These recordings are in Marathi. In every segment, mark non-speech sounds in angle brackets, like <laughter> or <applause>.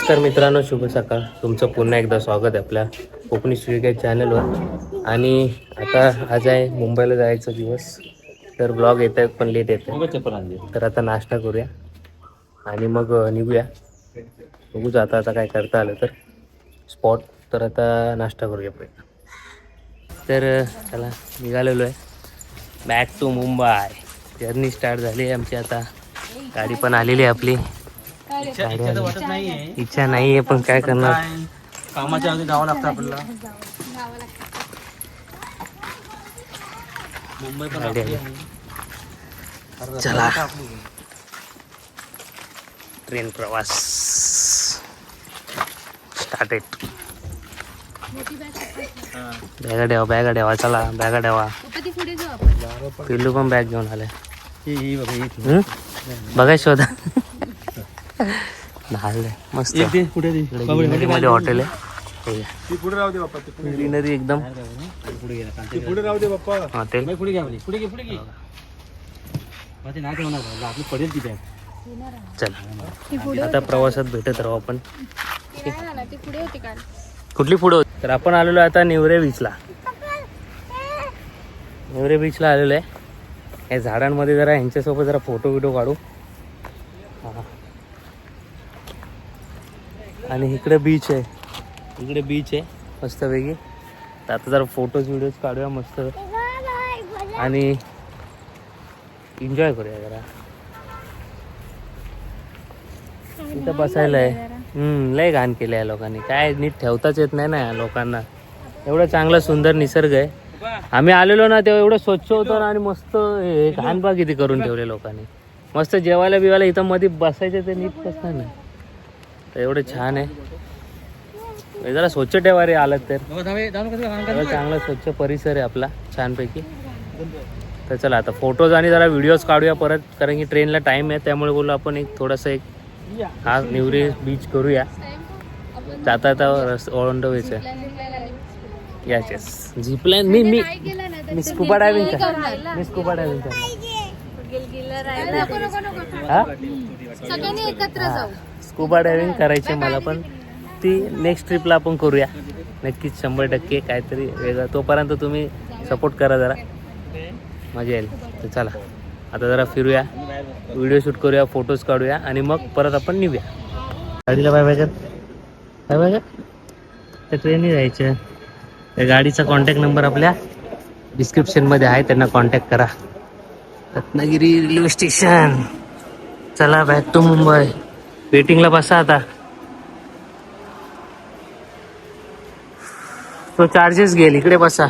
नमस्कार मित्रांनो शुभ सकाळ. तुमचं पुन्हा एकदा स्वागत आहे आपल्या कोकणी स्वीगाई चॅनलवर. आणि आता आज आहे मुंबईला जायचा दिवस. तर ब्लॉग येत आहेत पण लेट येत आहे तर आता नाश्ता करूया आणि मग निघूया. बघू आता आता काय करता आलं तर. स्पॉट तर आता नाश्ता करूया पहिला तर चला निघालेलो आहे. Back to Mumbai journey start झाली आहे आमची आता. गाडी पण आलेली आहे आपली. आली. इच्छा नाही आहे. पण काय करणार? कामाच्या आधी जावं लागतं आपल्याला. मुंबई पण आली. आपली चला ट्रेन प्रवास स्टार्टेड बॅगा ठेवा बॅगा ठेवा चला बॅगा ठेवा पुढे जाऊ आपण पिल्लू पण बॅग घेऊन आलाय. ही ही बघा ही हम्म? शोधा. <laughs> झालंय मस्त. मध्ये हॉटेल आहे. ती पुढे राहू दे बाप्पा ती ग्रीनरी एकदम पुढे गेला ती पुढे राहू दे बाप्पा. हॉटेल पुढे घ्या. पुढे घे पुढे घे. आपली पडेल ती बॅग चला आता प्रवासात भेटत राहू आपण. ते पुढे होते काल. कुठली पुढं होती? तर आपण आलेलो आता नेवरे बीचला नेवरे बीचला आलेलो आहे. या झाडांमध्ये जरा ह्यांच्यासोबत जरा फोटो बिटो काढू. आणि इकडे बीच आहे. इकडे बीच आहे. मस्तपैकी. तर आता जरा फोटोज व्हिडिओज काढूया मस्त. आणि एन्जॉय करूया जरा. इथं बसायला आहे. हम्म लय घाण केलं आहे लोकांनी. काय नीट ठेवताच येत नाही ना लोकांना. एवढं चांगला सुंदर निसर्ग आहे. आम्ही आलेलो ना तेव्हा एवढं स्वच्छ होतं ना आणि मस्त घाण बा किती करून ठेवले लोकांनी. मस्त जेवायला बिवायला इथं मध्ये बसायचं ते नीट कसं नाही एवढं छान आहे हे जरा स्वच्छ ठेवा रे आलं तर चांगला स्वच्छ परिसर आहे आपला छानपैकी तर चला आता फोटोज आणि जरा व्हिडिओज काढूया परत कारण की ट्रेनला टाईम आहे त्यामुळे बोललो आपण एक थोडासा एक हा निवरी बीच करूया जाता आता रस द वेच आहे यस यस झिपलाईन मी मी मी स्कुबा डायव्हिंग कर मी स्कुबा नको नको हा सगळ्यांनी एकत्र जाऊ स्कूबा डायविंग करायची मला पण. ती नेक्स्ट ट्रिपला आपण करूया. नक्कीच शंभर टक्के काहीतरी वेगळं. तोपर्यंत तुम्ही सपोर्ट करा जरा. मजा येईल. तर चला. आता जरा फिरूया. व्हिडिओ शूट करूया फोटोज काढूया आणि मग परत आपण निघूया. गाडीला बाय बाय बाय बाय त्या ट्रेनने जायचं. त्या गाडीचा कॉन्टॅक्ट नंबर आपल्या डिस्क्रिप्शनमध्ये आहे. त्यांना कॉन्टॅक्ट करा. रत्नागिरी रेल्वे स्टेशन चला बॅक टू मुंबई वेटिंगला बसा आता. तो चार्जेस घेईल. इकडे बसा.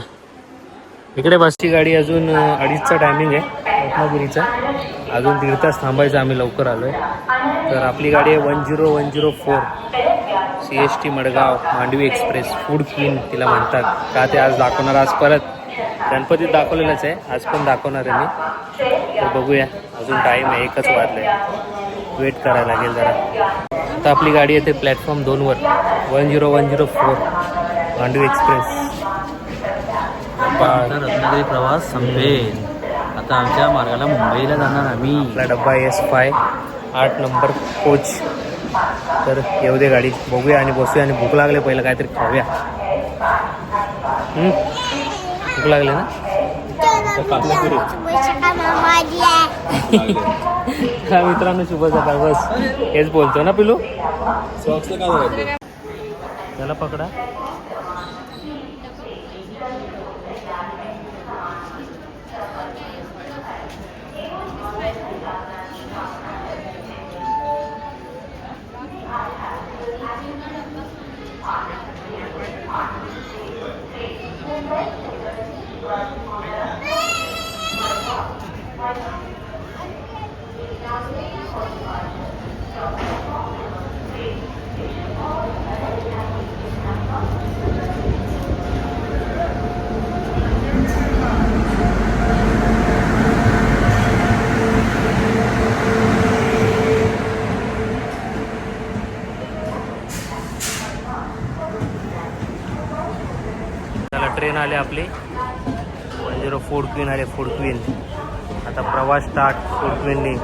इकडे बसची गाडी अजून अडीचचा टायमिंग आहे. रत्नागिरीचा. अजून दीड तास थांबायचं आम्ही लवकर आलो आहे तर आपली गाडी आहे one zero one zero four C S T Madgaon Mandovi express food queen तिला म्हणतात. का ते आज दाखवणार आज परत. गणपतीत दाखवलेलंच आहे. आज पण दाखवणार आहे मी. तर बघूया. अजून टाईम आहे एकच वाजले वेट करायला लागेल जरा. आता आपली गाडी येते प्लॅटफॉर्म दोनवर one zero one zero four Mandovi express आता रत्नागिरी प्रवास संपेल. आता आमच्या मार्गाला मुंबईला जाणार आम्ही. आपला डब्बा एस फाय आठ नंबर कोच तर येऊ दे गाडी. बघूया आणि बसूया आणि भूक लागले पहिलं काहीतरी खाऊया? भूक लागले ना? हा मित्रांनो शुभ सकाळ. बस. हेच बोलतो ना पिलू? त्याला पकडा. त्याला ट्रेन आली आपली. क्वीन आले फूड क्वीन आता प्रवास स्टार्ट फूड क्वीनने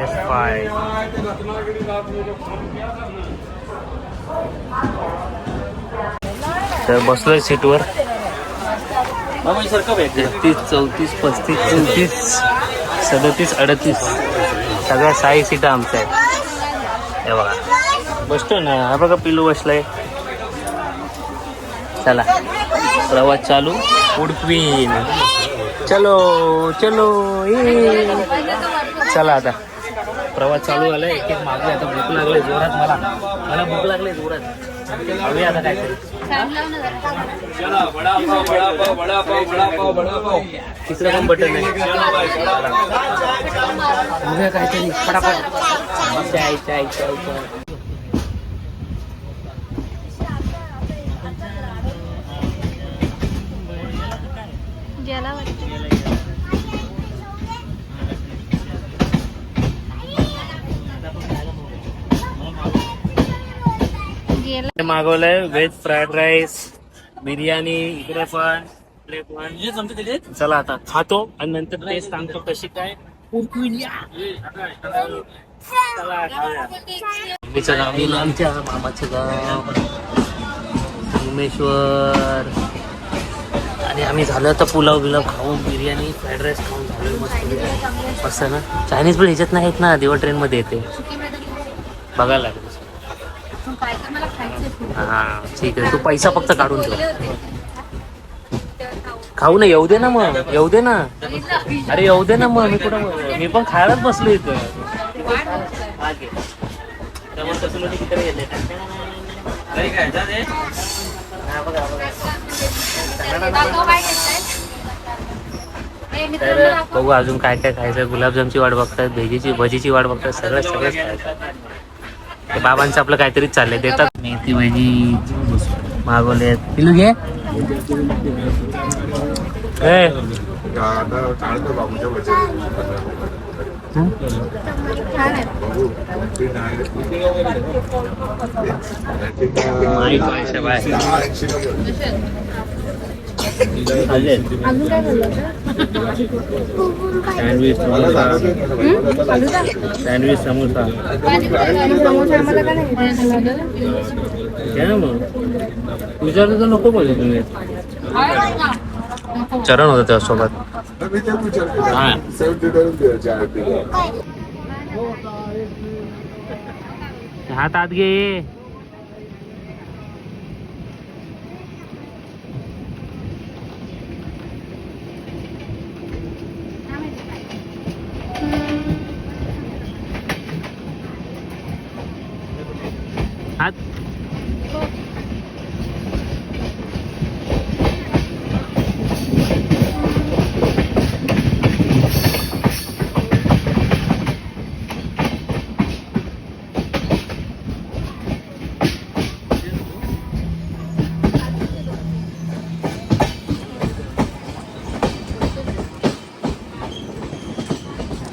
यस फाय तर बसलोय सीटवर तेहतीस चौतीस पस्तीस चौतीस सदतीस अडतीस. सगळ्या साई सीटा आमच्या आहेत. हे बघा. बसतो ना हा बघा पिलू बसलाय. चला. प्रवास चालू. फूड क्वीन चलो चलो ए चला आता. प्रवास चालू झाला एक एक मागे आता भूक लागले जोरात मला. मला भूक लागले जोरात. हवे आता काय तिकडे पण बटन आहे. बघूया काहीतरी. फटाफट. चाय चाय चाय चाय. मागवलंय व्हेज फ्राईड राईस बिर्याणी इकडे पण इकडे पण. चला आता खातो आणि नंतर टेस्ट सांगतो कशी काय. मम्मीचं गाव गेलं आमच्या मामाचं गाव सोमेश्वर आणि आम्ही झालं आता पुलाव बिलाव खाऊन बिर्याणी फ्राईड राईस खाऊन झालं मस्त. मस्त ना. चायनीज पण ह्याच्यात नाही आहेत ना दिवा ट्रेनमध्ये येते. बघायला लागेल पण काय तर मला खायचंय खूप. हा ठीक आहे. तू पैसा फक्त काढून ठेव. खाऊ ना येऊ दे ना मग. येऊ दे ना. अरे येऊ दे ना मग. मी कुठं मी पण खायलाच बसलो इथं. तर. बघू अजून काय काय खायचं गुलाबजामची वाट बघतात भेजीची भजीची वाट बघतात सगळं सगळंच खायचं. ते बाबांचं आपलं काहीतरी चाललंय देतात. मेथी भाजी मागवले पिलू घे. अजून काय सँडविच समोसा सँडविच समोसा समोसा आम्हाला का नाही घ्या ना मग विचारलं तर नको पाहिजे तुम्ही चरण होतं त्यासोबत हा हात आत घे.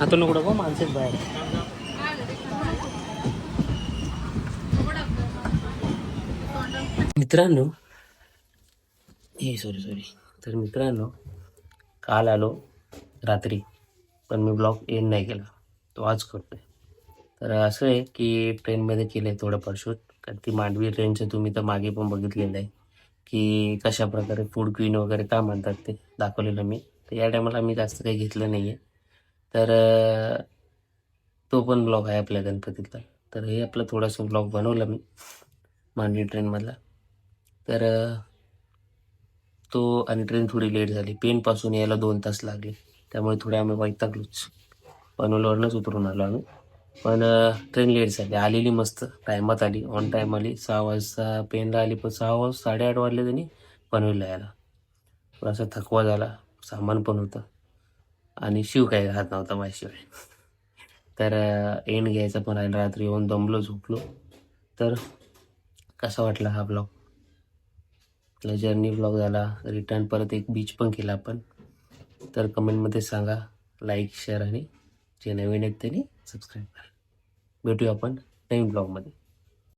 आता नको माणसेच बाहेर मित्रांनो हे सॉरी सॉरी तर मित्रांनो काल आलो रात्री पण मी ब्लॉग एन नाही केला. तो आज करतोय. तर असं आहे की ट्रेनमध्ये केलं आहे थोडंफार शूट कारण ती मांडवी ट्रेनचं तुम्ही तर मागे पण बघितलेलं आहे की कशा प्रकारे फूड क्वीन वगैरे का म्हणतात ते दाखवलेलं मी. तर या टायमाला मी जास्त काही घेतलं नाही आहे तर तो पण ब्लॉग आहे आपल्या गणपतीतला. तर हे आपलं थोडासा ब्लॉग बनवला मी मांडवी ट्रेनमधला. तर तो आणि ट्रेन थोडी लेट झाली. पेनपासून यायला दोन तास लागले. त्यामुळे थोडे आम्ही वैतागलोच. पनवेलवरनंच उतरून आलो आम्ही. पण ट्रेन लेट झाली. आलेली मस्त. टायमात आली. ऑन टाईम आली. सहा वाजता पेनला आली. पण सहा वाजता साडेआठ वाजले त्यांनी पनवेलला यायला. थोडासा थकवा झाला. सामान पण होतं. आणि शिव काही घात नव्हता माझ्याशिवाय. तर एंड घ्यायचा पण आणि रात्री येऊन दमलो झोपलो. तर कसा वाटला हा ब्लॉग आपला जर्नी ब्लॉग झाला. रिटर्न परत एक बीच पण केला आपण. तर कमेंटमध्ये सांगा. लाईक शेअर आणि जे नवीन आहेत त्यांनी सबस्क्राईब करा. भेटूया आपण नवीन ब्लॉगमध्ये